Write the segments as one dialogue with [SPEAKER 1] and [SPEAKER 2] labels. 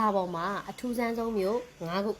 [SPEAKER 1] ဒါပေါ်မှာအထူးဆန်းဆုံးမြို့၅ခု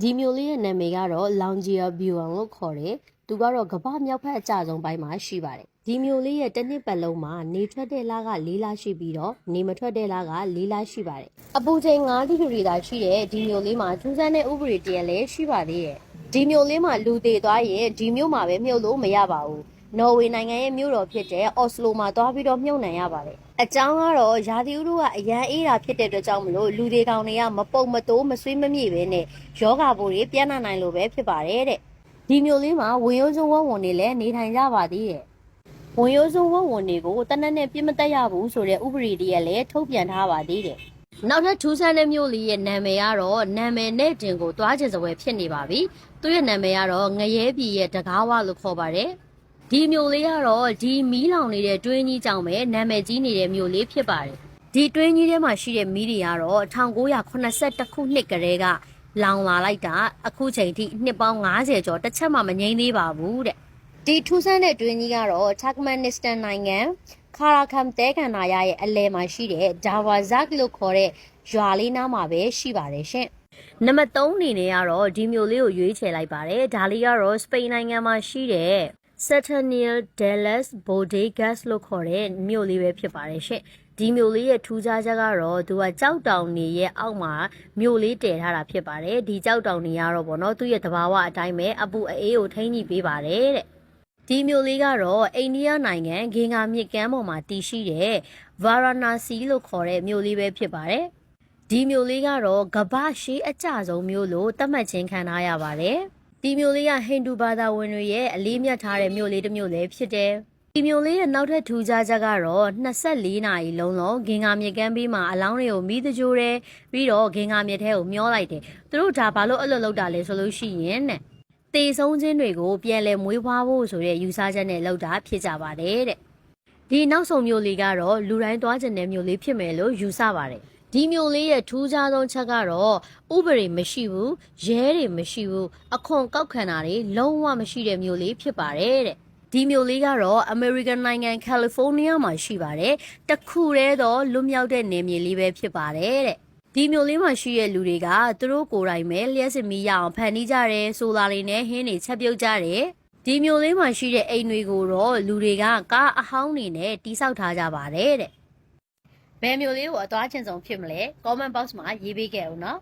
[SPEAKER 1] ဒီမြို့လေးရဲ့နာမည်ကတော့ Longia Buon လို့ခေါ်တယ်သူကတော့ကမ္ဘာမြောက်ဖက်အကျဆုံးပိုင်းမှာရှိပါတယ်ဒီမြို့လေးရဲ့တစ်နှစ်ပတ်လုံးမှာနေထွက်တဲ့လက၄လရှိပြီးတော့နေမထွက်တဲ့လက၄လရှိပါတယ်အပူချိန်9ဒီဂရီသာရှိတဲ့ဒီမြို့လေးမှာထူးဆန်းတဲ့ဥပဒေတရက်လည်းရှိပါသေးတယ်ဒီမြို့လေးမှာလူသေးသွားရင်ဒီမြို့မှာပဲမြုပ်လို့မရပါဘူး နော်ဝေနိုင်ငံရဲ့မြို့တော်ဖြစ်တဲ့အော်စလိုမှာသွားပြီးတော့မြုပ်နှံရပါတယ်။အကြောင်းကတော့ရာသီဥတုကအရန်အေးတာဖြစ်တဲ့အတွက်ကြောင့်မလို့လူတွေကောင်တွေကမပုံမတိုးမဆွေးမမြေ့ပဲနဲ့ယောဂပိုးတွေပြန့်နှံ့နိုင်လို့ပဲဖြစ်ပါတယ်တဲ့။ဒီမြို့လေးမှာဝင်ရိုးစုံဝဝွန်တွေလည်းနေထိုင်ကြပါသေးတယ်။ဝင်ရိုးစုံဝဝွန်တွေကိုတနက်နဲ့ပြစ်မတက်ရဘူးဆိုတဲ့ဥပဒေတည်းလည်းထုတ်ပြန်ထားပါသေးတယ်။နောက်ထပ်ထူးဆန်းတဲ့မြို့လေးရဲ့နာမည်ကတော့နာမည်နဲ့တင်ကိုတွားကျင်စပွဲဖြစ်နေပါပြီ။သူ့ရဲ့နာမည်ကတော့ငရဲပြည်ရဲ့တကားဝလို့ခေါ်ပါတယ်။ ဒီမြို့လေးကတော့ဒီမီးလောင်နေတဲ့တွင်းကြီးကြောင့်ပဲနာမည်ကြီးနေတဲ့မြို့လေးဖြစ်ပါတယ်။ဒီတွင်းကြီးထဲမှာရှိတဲ့မီးတွေကတော့1982ခုနှစ်ကတည်းကလောင်လာလိုက်တာအခုချိန်ထိနှစ်ပေါင်း90ကျော်တစ်ချက်မှမငြိမ်းသေးပါဘူးတဲ့။ဒီထူးဆန်းတဲ့တွင်းကြီးကတော့ Turkmenistan နိုင်ငံခါရာခမ်တဲကန်နာရရဲ့အလဲမှာရှိတဲ့ဂျာဝါဇက်လို့ခေါ်တဲ့ရွာလေးနားမှာပဲရှိပါတယ်ရှင်။နံပါတ်3အနေနဲ့ကတော့ဒီမြို့လေးကိုရွေးချယ်လိုက်ပါတယ်။ဒါလေးကတော့စပိန်နိုင်ငံမှာရှိတဲ့ Saturnine Dallas Bodegas လို့ခေါ်တဲ့မြို့လေးပဲဖြစ်ပါတယ်ရှင့်။ဒီမြို့လေးရဲ့ထူးခြားချက်ကတော့သူကကြောက်တောင်နေရဲ့အောက်မှာမြို့လေးတည်ထားတာဖြစ်ပါတယ်။ဒီကြောက်တောင်နေရတော့ဗောနော်သူ့ရဲ့သဘာဝအတိုင်းပဲအပူအေးကိုထိန်းညှိပေးပါတယ်တဲ့။ဒီမြို့လေးကတော့အိန္ဒိယနိုင်ငံဂင်္ဂါမြစ်ကမ်းပေါ်မှာတည်ရှိတဲ့ဗာရာနာစီလို့ခေါ်တဲ့မြို့လေးပဲဖြစ်ပါတယ်။ဒီမြို့လေးကတော့ကမ္ဘာရှေးအကျဆုံးမြို့လို့သတ်မှတ်ခြင်းခံထားရပါတယ်။ ဒီမြို့လေးကဟိန္ဒူဘာသာဝင်တွေရဲ့အလေးမြတ်ထားတဲ့မြို့လေးတစ်မြို့လည်းဖြစ်တယ်။ဒီမြို့လေးရဲ့နောက်ထပ်ထူးခြားချက်ကတော့24နာရီလုံးလုံးဂင်္ဂါမြစ်ကမ်းဘေးမှာအလောင်းတွေကိုမိသကြိုးတယ်ပြီးတော့ဂင်္ဂါမြစ်ထဲကိုမျောလိုက်တယ်။သူတို့ဒါဘာလို့အဲ့လိုလုပ်တာလဲဆိုလို့ရှိရင်တဲ့တေဆုံးခြင်းတွေကိုပြန်လည်မွေးဖွားဖို့ဆိုတဲ့ယူဆချက်နဲ့လောက်တာဖြစ်ကြပါတယ်တဲ့ဒီနောက်ဆုံးမျိုးလေးကတော့လူတိုင်းသွားကျင်တဲ့မျိုးလေးဖြစ်မယ်လို့ယူဆပါတယ် ဒီမျိုးလေးရဲ့ထူးခြားဆုံးချက်ကတော့ဥပဒေမရှိဘူးရဲတွေမရှိဘူးအခွန်ကောက်ခံတာတွေလုံးဝမရှိတဲ့မျိုးလေးဖြစ်ပါတယ်တဲ့ဒီမျိုးလေးကတော့ American နိုင်ငံ California မှာရှိပါတယ်တခုတည်းသောလွတ်မြောက်တဲ့နယ်မြေလေးပဲဖြစ်ပါတယ်တဲ့ဒီမျိုးလေးမှာရှိတဲ့လူတွေကသူတို့ကိုယ်တိုင်ပဲလျှက်စစ်မီးရအောင်ဖန်တီးကြတယ်ဆိုလာတွေနဲ့ဟင်းတွေချက်ပြုတ်ကြတယ်ဒီမျိုးလေးမှာရှိတဲ့အိမ်တွေကိုတော့လူတွေကကားအဟောင်းတွေနဲ့တိစောက်ထားကြပါတယ်တဲ့ ဘယ်မျိုးလေးကိုအသွားချင်းဆုံးဖြစ်မလဲ comment box မှာရေးပေးခဲ့ဦးနော်